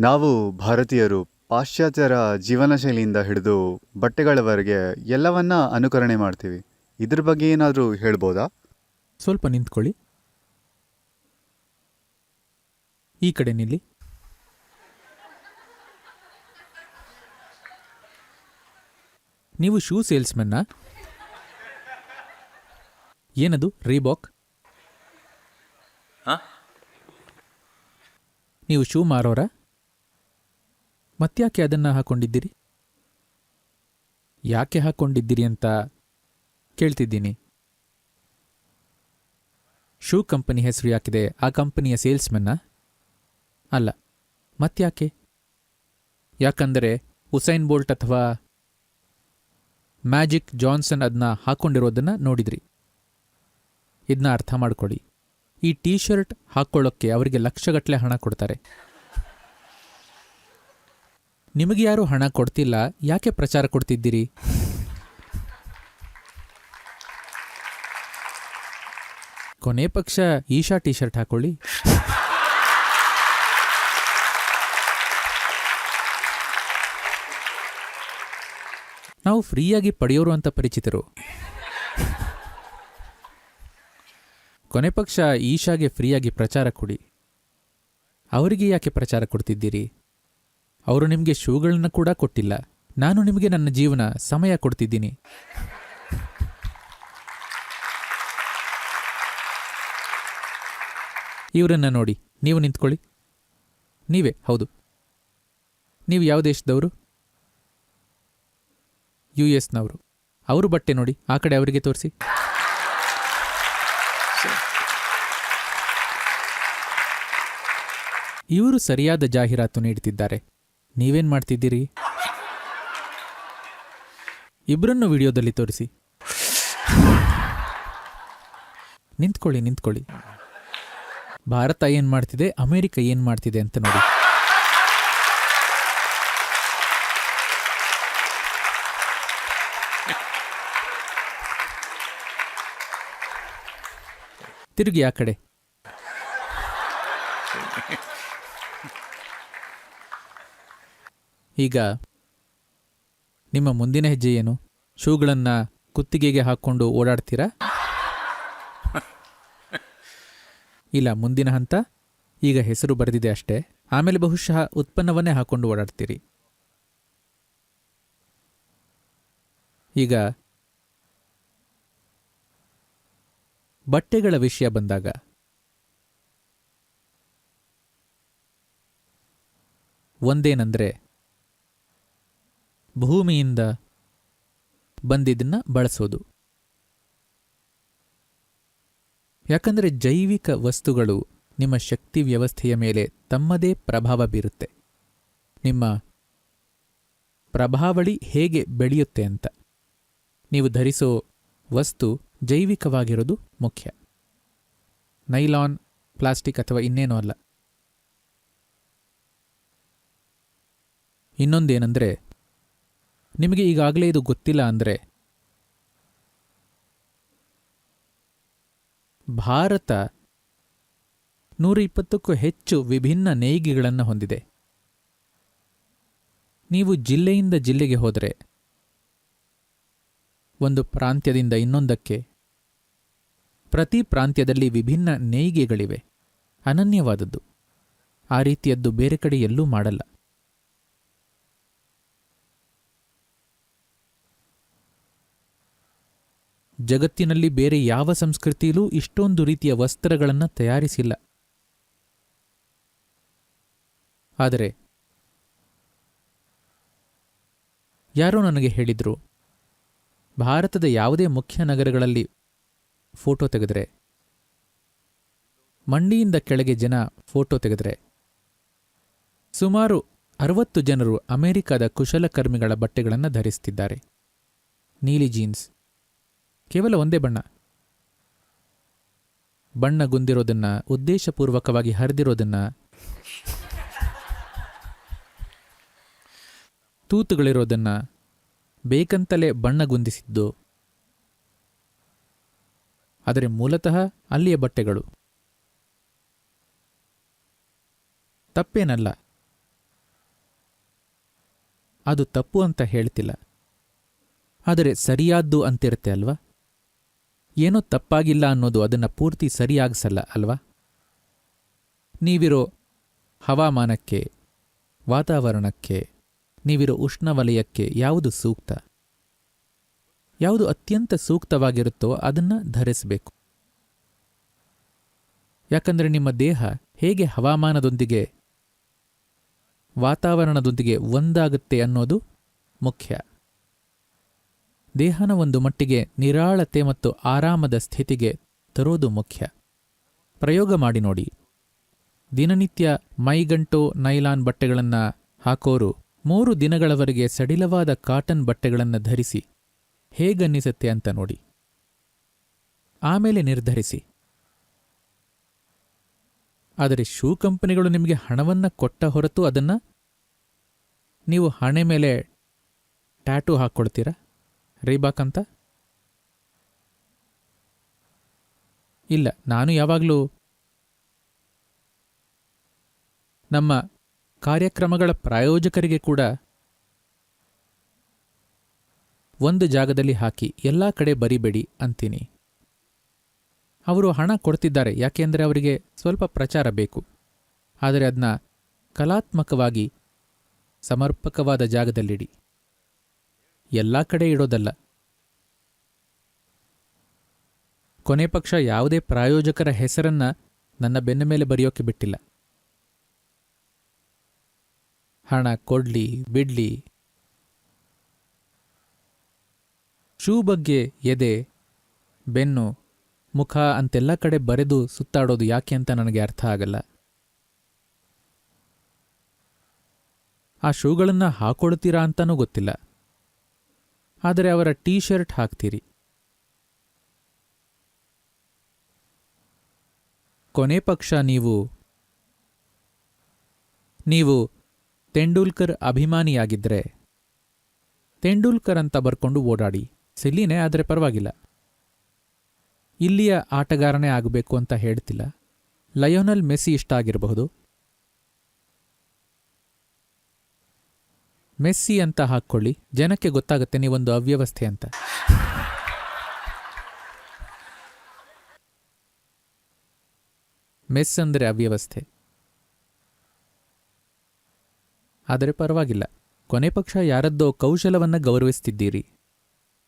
ನಾವು ಭಾರತೀಯರು ಪಾಶ್ಚಾತ್ಯರ ಜೀವನ ಶೈಲಿಯಿಂದ ಹಿಡಿದು ಬಟ್ಟೆಗಳವರೆಗೆ ಎಲ್ಲವನ್ನ ಅನುಕರಣೆ ಮಾಡ್ತೀವಿ. ಇದ್ರ ಬಗ್ಗೆ ಏನಾದರೂ ಹೇಳ್ಬೋದಾ? ಸ್ವಲ್ಪ ನಿಂತ್ಕೊಳ್ಳಿ. ಈ ಕಡೆ ನಿಲ್ಲಿ. ನೀವು ಶೂ ಸೇಲ್ಸ್ಮನ್ನ ಏನದು ರೀಬಾಕ್ ಹಾ? ನೀವು ಶೂ ಮಾರೋರ? ಮತ್ತ್ಯಾಕೆ ಅದನ್ನ ಹಾಕೊಂಡಿದ್ದೀರಿ? ಯಾಕೆ ಹಾಕೊಂಡಿದ್ದೀರಿ ಅಂತ ಕೇಳ್ತಿದ್ದೀನಿ. ಶೂ ಕಂಪನಿ ಹೆಸರು ಯಾಕಿದೆ? ಆ ಕಂಪನಿಯ ಸೇಲ್ಸ್ಮನ್ನ? ಅಲ್ಲ. ಮತ್ಯಾಕೆ ಯಾಕಂದರೆ ಉಸೈನ್ ಬೋಲ್ಟ್ ಅಥವಾ ಮ್ಯಾಜಿಕ್ ಜಾನ್ಸನ್ ಅದನ್ನ ಹಾಕೊಂಡಿರೋದನ್ನ ನೋಡಿದ್ರಿ. ಇದನ್ನ ಅರ್ಥ ಮಾಡ್ಕೊಳ್ಳಿ. ಈ ಟೀ ಶರ್ಟ್ ಹಾಕ್ಕೊಳ್ಳೋಕ್ಕೆ ಅವರಿಗೆ ಲಕ್ಷಗಟ್ಟಲೆ ಹಣ ಕೊಡ್ತಾರೆ. ನಿಮಗೆ ಯಾರು ಹಣ ಕೊಡ್ತಿಲ್ಲ, ಯಾಕೆ ಪ್ರಚಾರ ಕೊಡ್ತಿದ್ದೀರಿ? ಕೊನೆ ಪಕ್ಷ ಈಶಾ ಟೀ ಶರ್ಟ್ ಹಾಕೊಳ್ಳಿ. ನಾವು ಫ್ರೀಯಾಗಿ ಪಡೆಯೋರು ಅಂತ ಪರಿಚಿತರು. ಕೊನೆ ಪಕ್ಷ ಈಶಾಗೆ ಫ್ರೀಯಾಗಿ ಪ್ರಚಾರ ಕೊಡಿ. ಅವರಿಗೆ ಯಾಕೆ ಪ್ರಚಾರ ಕೊಡ್ತಿದ್ದೀರಿ? ಅವರು ನಿಮಗೆ ಶೂಗಳನ್ನು ಕೂಡ ಕೊಟ್ಟಿಲ್ಲ. ನಾನು ನಿಮಗೆ ನನ್ನ ಜೀವನ ಸಮಯ ಕೊಡ್ತಿದ್ದೀನಿ. ಇವರನ್ನ ನೋಡಿ, ನೀವು ನಿಂತ್ಕೊಳ್ಳಿ. ನೀವೇ, ಹೌದು. ನೀವು ಯಾವ ದೇಶದವರು? ಯು ಎಸ್ನವರು. ಅವರು ಬಟ್ಟೆ ನೋಡಿ, ಆ ಕಡೆ ಅವರಿಗೆ ತೋರಿಸಿ. ಇವರು ಸರಿಯಾದ ಜಾಹೀರಾತು ನೀಡ್ತಿದ್ದಾರೆ. ನೀವೇನ್ ಮಾಡ್ತಿದ್ದೀರಿ? ಇಬ್ಬರನ್ನು ವಿಡಿಯೋದಲ್ಲಿ ತೋರಿಸಿ. ನಿಂತ್ಕೊಳ್ಳಿ ನಿಂತ್ಕೊಳ್ಳಿ. ಭಾರತ ಏನು ಮಾಡ್ತಿದೆ, ಅಮೆರಿಕ ಏನು ಮಾಡ್ತಿದೆ ಅಂತ ನೋಡಿ. ತಿರುಗಿ ಆ ಕಡೆ. ಈಗ ನಿಮ್ಮ ಮುಂದಿನ ಹೆಜ್ಜೆ ಏನು? ಶೂಗಳನ್ನು ಕುತ್ತಿಗೆಗೆ ಹಾಕ್ಕೊಂಡು ಓಡಾಡ್ತೀರಾ? ಇಲ್ಲ, ಮುಂದಿನ ಹಂತ ಈಗ ಹೆಸರು ಬರೆದಿದೆ ಅಷ್ಟೇ. ಆಮೇಲೆ ಬಹುಶಃ ಉತ್ಪನ್ನವನ್ನೇ ಹಾಕೊಂಡು ಓಡಾಡ್ತೀರಿ. ಈಗ ಬಟ್ಟೆಗಳ ವಿಷಯ ಬಂದಾಗ. ಒಂದೇನಂದ್ರೆ ಭೂಮಿಯಿಂದ ಬಂದಿದ್ದನ್ನ ಬಳಸೋದು. ಯಾಕಂದರೆ ಜೈವಿಕ ವಸ್ತುಗಳು ನಿಮ್ಮ ಶಕ್ತಿ ವ್ಯವಸ್ಥೆಯ ಮೇಲೆ ತಮ್ಮದೇ ಪ್ರಭಾವ ಬೀರುತ್ತೆ. ನಿಮ್ಮ ಪ್ರಭಾವಳಿ ಹೇಗೆ ಬೆಳೆಯುತ್ತೆ ಅಂತ. ನೀವು ಧರಿಸೋ ವಸ್ತು ಜೈವಿಕವಾಗಿರೋದು ಮುಖ್ಯ. ನೈಲಾನ್, ಪ್ಲಾಸ್ಟಿಕ್ ಅಥವಾ ಇನ್ನೇನೂ ಅಲ್ಲ. ಇನ್ನೊಂದೇನೆಂದರೆ ನಿಮಗೆ ಈಗಾಗಲೇ ಇದು ಗೊತ್ತಿಲ್ಲ ಅಂದರೆ? ಭಾರತ ನೂರ ಇಪ್ಪತ್ತಕ್ಕೂ ಹೆಚ್ಚು ವಿಭಿನ್ನ ನೇಯ್ಗೆಗಳನ್ನು ಹೊಂದಿದೆ. ನೀವು ಜಿಲ್ಲೆಯಿಂದ ಜಿಲ್ಲೆಗೆ ಹೋದರೆ, ಒಂದು ಪ್ರಾಂತ್ಯದಿಂದ ಇನ್ನೊಂದಕ್ಕೆ, ಪ್ರತಿ ಪ್ರಾಂತ್ಯದಲ್ಲಿ ವಿಭಿನ್ನ ನೇಯ್ಗೆಗಳಿವೆ. ಅನನ್ಯವಾದದ್ದು. ಆ ರೀತಿಯದ್ದು ಬೇರೆ ಕಡೆ ಎಲ್ಲೂ ಮಾಡಲ್ಲ. ಜಗತ್ತಿನಲ್ಲಿ ಬೇರೆ ಯಾವ ಸಂಸ್ಕೃತಿಯಲ್ಲೂ ಇಷ್ಟೊಂದು ರೀತಿಯ ವಸ್ತ್ರಗಳನ್ನು ತಯಾರಿಸಿಲ್ಲ. ಆದರೆ ಯಾರೋ ನನಗೆ ಹೇಳಿದ್ರು, ಭಾರತದ ಯಾವುದೇ ಮುಖ್ಯ ನಗರಗಳಲ್ಲಿ ಫೋಟೋ ತೆಗೆದರೆ, ಮಂಡಿಯಿಂದ ಕೆಳಗೆ ಜನ ಫೋಟೋ ತೆಗೆದರೆ, ಸುಮಾರು ಅರವತ್ತು ಜನರು ಅಮೆರಿಕದ ಕುಶಲಕರ್ಮಿಗಳ ಬಟ್ಟೆಗಳನ್ನು ಧರಿಸುತ್ತಿದ್ದಾರೆ ನೀಲಿ ಜೀನ್ಸ್ ಕೇವಲ ಒಂದೇ ಬಣ್ಣ. ಬಣ್ಣ ಗುಂದಿರೋದನ್ನ ಉದ್ದೇಶಪೂರ್ವಕವಾಗಿ ಹರಿದಿರೋದನ್ನ ತೂತುಗಳಿರೋದನ್ನ ಬೇಕಂತಲೇ ಬಣ್ಣ ಗುಂದಿಸಿದ್ದು. ಆದರೆ ಮೂಲತಃ ಅಲ್ಲಿಯ ಬಟ್ಟೆಗಳು. ತಪ್ಪೇನಲ್ಲ. ಅದು ತಪ್ಪು ಅಂತ ಹೇಳ್ತಿಲ್ಲ. ಆದರೆ ಸರಿಯಾದ್ದು ಅಂತಿರುತ್ತೆ ಅಲ್ವಾ? ಏನೋ ತಪ್ಪಾಗಿಲ್ಲ ಅನ್ನೋದು ಅದನ್ನ ಪೂರ್ತಿ ಸರಿಯಾಗಿಸಲ್ಲ, ಅಲ್ವಾ? ನೀವಿರೋ ಹವಾಮಾನಕ್ಕೆ, ವಾತಾವರಣಕ್ಕೆ, ನೀವಿರೋ ಉಷ್ಣವಲಯಕ್ಕೆ ಯಾವುದು ಸೂಕ್ತ? ಯಾವುದು ಅತ್ಯಂತ ಸೂಕ್ತವಾಗಿರುತ್ತೋ ಅದನ್ನ ಧರಿಸಬೇಕು. ಯಾಕಂದ್ರೆ ನಿಮ್ಮ ದೇಹ ಹೇಗೆ ಹವಾಮಾನದೊಂದಿಗೆ, ವಾತಾವರಣದೊಂದಿಗೆ ಒಂದಾಗುತ್ತೆ ಅನ್ನೋದು ಮುಖ್ಯ. ದೇಹನ ಒಂದು ಮಟ್ಟಿಗೆ ನಿರಾಳತೆ ಮತ್ತು ಆರಾಮದ ಸ್ಥಿತಿಗೆ ತರೋದು ಮುಖ್ಯ. ಪ್ರಯೋಗ ಮಾಡಿ ನೋಡಿ. ದಿನನಿತ್ಯ ಮೈಗಂಟು ನೈಲಾನ್ ಬಟ್ಟೆಗಳನ್ನು ಹಾಕೋರು ಮೂರು ದಿನಗಳವರೆಗೆ ಸಡಿಲವಾದ ಕಾಟನ್ ಬಟ್ಟೆಗಳನ್ನು ಧರಿಸಿ ಹೇಗನ್ನಿಸುತ್ತೆ ಅಂತ ನೋಡಿ. ಆಮೇಲೆ ನಿರ್ಧರಿಸಿ. ಆದರೆ ಶೂ ಕಂಪನಿಗಳು ನಿಮಗೆ ಹಣವನ್ನ ಕೊಟ್ಟ ಹೊರತು ಅದನ್ನ ನೀವು ಹಣೆ ಮೇಲೆ ಟ್ಯಾಟೂ ಹಾಕ್ಕೊಳ್ತೀರಾ? ರೀಬಾಕ್ ಅಂತ? ಇಲ್ಲ, ನಾನು ಯಾವಾಗಲೂ ನಮ್ಮ ಕಾರ್ಯಕ್ರಮಗಳ ಪ್ರಾಯೋಜಕರಿಗೆ ಕೂಡ ಒಂದು ಜಾಗದಲ್ಲಿ ಹಾಕಿ ಎಲ್ಲ ಕಡೆ ಬರಿಬೇಡಿ ಅಂತೀನಿ. ಅವರು ಹಣ ಕೊಡ್ತಿದ್ದಾರೆ, ಯಾಕೆಂದರೆ ಅವರಿಗೆ ಸ್ವಲ್ಪ ಪ್ರಚಾರ ಬೇಕು. ಆದರೆ ಅದನ್ನ ಕಲಾತ್ಮಕವಾಗಿ ಸಮರ್ಪಕವಾದ ಜಾಗದಲ್ಲಿಡಿ. ಎಲ್ಲ ಕಡೆ ಇಡೋದಲ್ಲ. ಕೊನೆ ಪಕ್ಷ ಯಾವುದೇ ಪ್ರಾಯೋಜಕರ ಹೆಸರನ್ನ ನನ್ನ ಬೆನ್ನ ಮೇಲೆ ಬರೆಯೋಕೆ ಬಿಟ್ಟಿಲ್ಲ. ಹಣ ಕೊಡ್ಲಿ, ಬಿಡ್ಲಿ. ಶೂ ಬಗ್ಗೆ ಎದೆ, ಬೆನ್ನು, ಮುಖ ಅಂತೆಲ್ಲ ಕಡೆ ಬರೆದು ಸುತ್ತಾಡೋದು ಯಾಕೆ ಅಂತ ನನಗೆ ಅರ್ಥ ಆಗಲ್ಲ. ಆ ಶೂಗಳನ್ನು ಹಾಕೊಳ್ತೀರಾ ಅಂತನೂ ಗೊತ್ತಿಲ್ಲ. ಆದರೆ ಅವರ ಟೀ ಶರ್ಟ್ ಹಾಕ್ತೀರಿ. ಕೊನೆ ಪಕ್ಷ ನೀವು. ನೀವು ತೆಂಡೂಲ್ಕರ್ ಅಭಿಮಾನಿಯಾಗಿದ್ದರೆ ತೆಂಡೂಲ್ಕರ್ ಅಂತ ಬರ್ಕೊಂಡು ಓಡಾಡಿ. ಸಿಲ್ಲಿನೇ ಆದರೆ ಪರವಾಗಿಲ್ಲ. ಇಲ್ಲಿಯ ಆಟಗಾರನೇ ಆಗಬೇಕು ಅಂತ ಹೇಳ್ತಿಲ್ಲ. ಲಯೋನಲ್ ಮೆಸ್ಸಿ ಇಷ್ಟ ಆಗಿರಬಹುದು. ಮೆಸ್ಸಿ ಅಂತ ಹಾಕ್ಕೊಳ್ಳಿ ಜನಕ್ಕೆ ಗೊತ್ತಾಗುತ್ತೆ ನೀವೊಂದು ಅವ್ಯವಸ್ಥೆ ಅಂತ. ಮೆಸ್ ಅಂದರೆ ಅವ್ಯವಸ್ಥೆ. ಆದರೆ ಪರವಾಗಿಲ್ಲ. ಕೊನೆ ಪಕ್ಷ ಯಾರದ್ದೋ ಕೌಶಲವನ್ನ ಗೌರವಿಸ್ತಿದ್ದೀರಿ.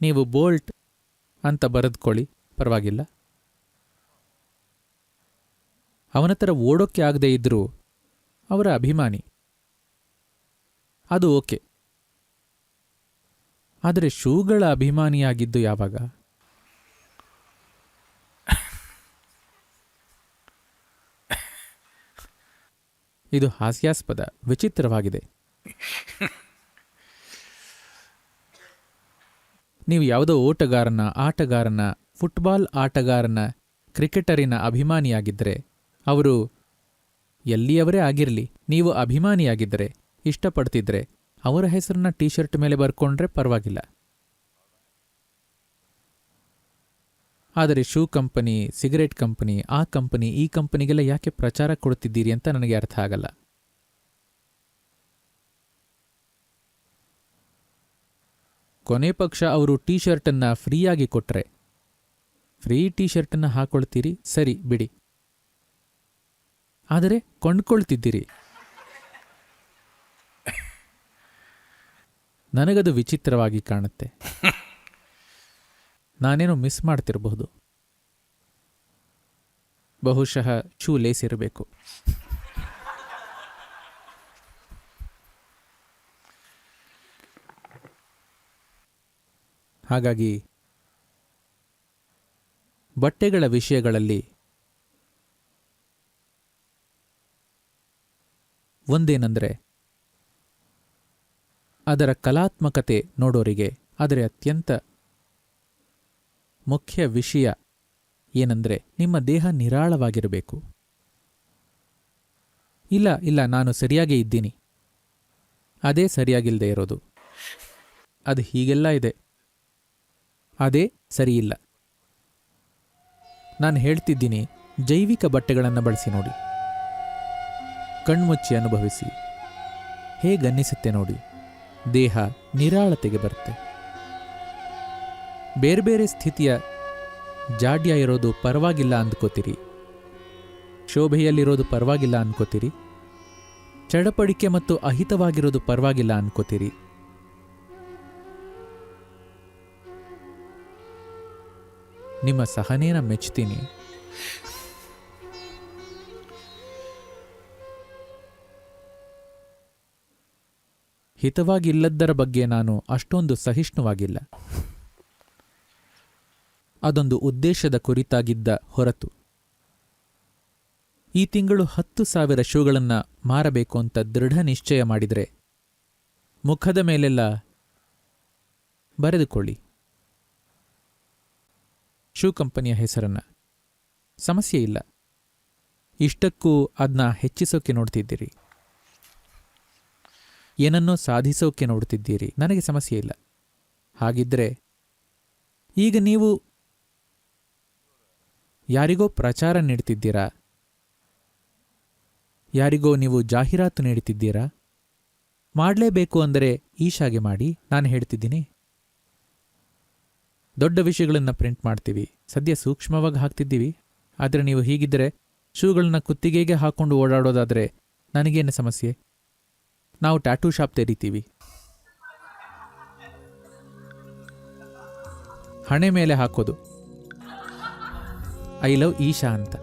ನೀವು ಬೋಲ್ಟ್ ಅಂತ ಬರೆದುಕೊಳ್ಳಿ. ಪರವಾಗಿಲ್ಲ. ಅವನ ಥರ ಓಡೋಕ್ಕೆ ಆಗದೆ ಇದ್ದರೂ ಅವರ ಅಭಿಮಾನಿ ಅದು ಓಕೆ. ಆದರೆ ಶೂಗಳ ಅಭಿಮಾನಿಯಾಗಿದ್ದು ಯಾವಾಗ? ಇದು ಹಾಸ್ಯಾಸ್ಪದ, ವಿಚಿತ್ರವಾಗಿದೆ. ನೀವು ಯಾವುದೋ ಓಟಗಾರನ, ಆಟಗಾರನ, ಫುಟ್ಬಾಲ್ ಆಟಗಾರನ, ಕ್ರಿಕೆಟರಿನ ಅಭಿಮಾನಿಯಾಗಿದ್ದರೆ, ಅವರು ಎಲ್ಲಿಯವರೇ ಆಗಿರಲಿ, ನೀವು ಅಭಿಮಾನಿಯಾಗಿದ್ದರೆ ಇಷ್ಟಪಡ್ತಿದ್ರೆ ಅವರ ಹೆಸರನ್ನ ಟೀ ಶರ್ಟ್ ಮೇಲೆ ಬರ್ಕೊಂಡ್ರೆ ಪರವಾಗಿಲ್ಲ. ಆದರೆ ಶೂ ಕಂಪನಿ, ಸಿಗರೇಟ್ ಕಂಪನಿ, ಆ ಕಂಪನಿ, ಈ ಕಂಪನಿಗೆಲ್ಲ ಯಾಕೆ ಪ್ರಚಾರ ಕೊಡ್ತಿದ್ದೀರಿ ಅಂತ ನನಗೆ ಅರ್ಥ ಆಗಲ್ಲ. ಕೊನೆ ಪಕ್ಷ ಅವರು ಟೀ ಶರ್ಟನ್ನು ಫ್ರೀಯಾಗಿ ಕೊಟ್ಟರೆ ಫ್ರೀ ಟೀ ಶರ್ಟನ್ನು ಹಾಕೊಳ್ತೀರಿ? ಸರಿ, ಬಿಡಿ. ಆದರೆ ಕೊಂಡ್ಕೊಳ್ತಿದ್ದೀರಿ. ನನಗದು ವಿಚಿತ್ರವಾಗಿ ಕಾಣುತ್ತೆ. ನಾನೇನು ಮಿಸ್ ಮಾಡ್ತಿರಬಹುದು? ಬಹುಶಃ ಶೂ ಲೇಸ್ ಇರಬೇಕು ಹಾಗಾಗಿ ಬಟ್ಟೆಗಳ ವಿಷಯಗಳಲ್ಲಿ ಒಂದೇನೆಂದರೆ ಅದರ ಕಲಾತ್ಮಕತೆ ನೋಡೋರಿಗೆ ಆದರೆ ಅತ್ಯಂತ ಮುಖ್ಯ ವಿಷಯ ಏನಂದ್ರೆ ನಿಮ್ಮ ದೇಹ ನಿರಾಳವಾಗಿರಬೇಕು. ಇಲ್ಲ ಇಲ್ಲ, ನಾನು ಸರಿಯಾಗೇ ಇದ್ದೀನಿ. ಅದೇ ಸರಿಯಾಗಿಲ್ಲದೆ ಇರೋದು. ಅದು ಹೀಗೆಲ್ಲ ಇದೆ. ಅದೇ ಸರಿಯಿಲ್ಲ ನಾನು ಹೇಳ್ತಿದ್ದೀನಿ ಜೈವಿಕ ಬಟ್ಟೆಗಳನ್ನು ಬಳಸಿ ನೋಡಿ. ಕಣ್ಮುಚ್ಚಿ ಅನುಭವಿಸಿ. ಹೇಗನ್ನಿಸುತ್ತೆ ನೋಡಿ. ದೇಹ ನಿರಾಳತೆಗೆ ಬರುತ್ತೆ. ಬೇರೆ ಬೇರೆ ಸ್ಥಿತಿಯ ಜಾಡ್ಯ ಇರೋದು ಪರವಾಗಿಲ್ಲ ಅಂದ್ಕೋತೀರಿ. ಶೋಭೆಯಲ್ಲಿರೋದು ಪರವಾಗಿಲ್ಲ ಅನ್ಕೋತೀರಿ ಚಡಪಡಿಕೆ ಮತ್ತು ಅಹಿತವಾಗಿರೋದು ಪರವಾಗಿಲ್ಲ ಅನ್ಕೋತೀರಿ ನಿಮ್ಮ ಸಹನೇನ ಮೆಚ್ತೀನಿ ಹಿತವಾಗಿಲ್ಲದ್ದರ ಬಗ್ಗೆ ನಾನು ಅಷ್ಟೊಂದು ಸಹಿಷ್ಣುವಾಗಿಲ್ಲ. ಅದೊಂದು ಉದ್ದೇಶದ ಕುರಿತಾಗಿದ್ದ ಹೊರತು. ಈ ತಿಂಗಳು ಹತ್ತು ಸಾವಿರ ಶೂಗಳನ್ನು ಮಾರಬೇಕು ಅಂತ ದೃಢ ನಿಶ್ಚಯ ಮಾಡಿದರೆ ಮುಖದ ಮೇಲೆಲ್ಲ ಬರೆದುಕೊಳ್ಳಿ. ಶೂ ಕಂಪನಿಯ ಹೆಸರನ್ನ. ಸಮಸ್ಯೆ ಇಲ್ಲ. ಇಷ್ಟಕ್ಕೂ ಅದನ್ನ ಹೆಚ್ಚಿಸೋಕೆ ನೋಡ್ತಿದ್ದೀರಿ. ಏನನ್ನೋ ಸಾಧಿಸೋಕೆ ನೋಡ್ತಿದ್ದೀರಿ ನನಗೆ ಸಮಸ್ಯೆ ಇಲ್ಲ. ಹಾಗಿದ್ರೆ ಈಗ ನೀವು ಯಾರಿಗೋ ಪ್ರಚಾರ ನೀಡ್ತಿದ್ದೀರಾ ಯಾರಿಗೋ ನೀವು ಜಾಹೀರಾತು ನೀಡುತ್ತಿದ್ದೀರಾ? ಮಾಡಲೇಬೇಕು ಅಂದರೆ ಈಶಾಗೆ ಮಾಡಿ. ನಾನು ಹೇಳ್ತಿದ್ದೀನಿ. ದೊಡ್ಡ ವಿಷಯಗಳನ್ನು ಪ್ರಿಂಟ್ ಮಾಡ್ತೀವಿ. ಸದ್ಯ ಸೂಕ್ಷ್ಮವಾಗಿ ಹಾಕ್ತಿದ್ದೀವಿ. ಆದರೆ ನೀವು ಹೀಗಿದ್ದರೆ ಶೂಗಳನ್ನ ಕುತ್ತಿಗೆಗೆ ಹಾಕೊಂಡು ಓಡಾಡೋದಾದರೆ ನನಗೇನು ಸಮಸ್ಯೆ? ನಾವು ಟ್ಯಾಟೂ ಶಾಪ್ ತೆರಿತೀವಿ. ಹಣೆ ಮೇಲೆ ಹಾಕೋದು. ಐ ಲವ್ ಈಶಾ ಅಂತ.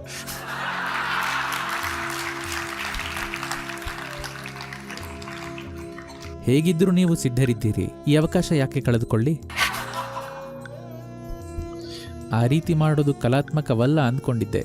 ಹೇಗಿದ್ರೂ ನೀವು ಸಿದ್ಧರಿದ್ದೀರಿ. ಈ ಅವಕಾಶ ಯಾಕೆ ಕಳೆದುಕೊಳ್ಳಿ? ಆ ರೀತಿ ಮಾಡೋದು ಕಲಾತ್ಮಕವಲ್ಲ ಅಂದ್ಕೊಂಡಿದ್ದೆ.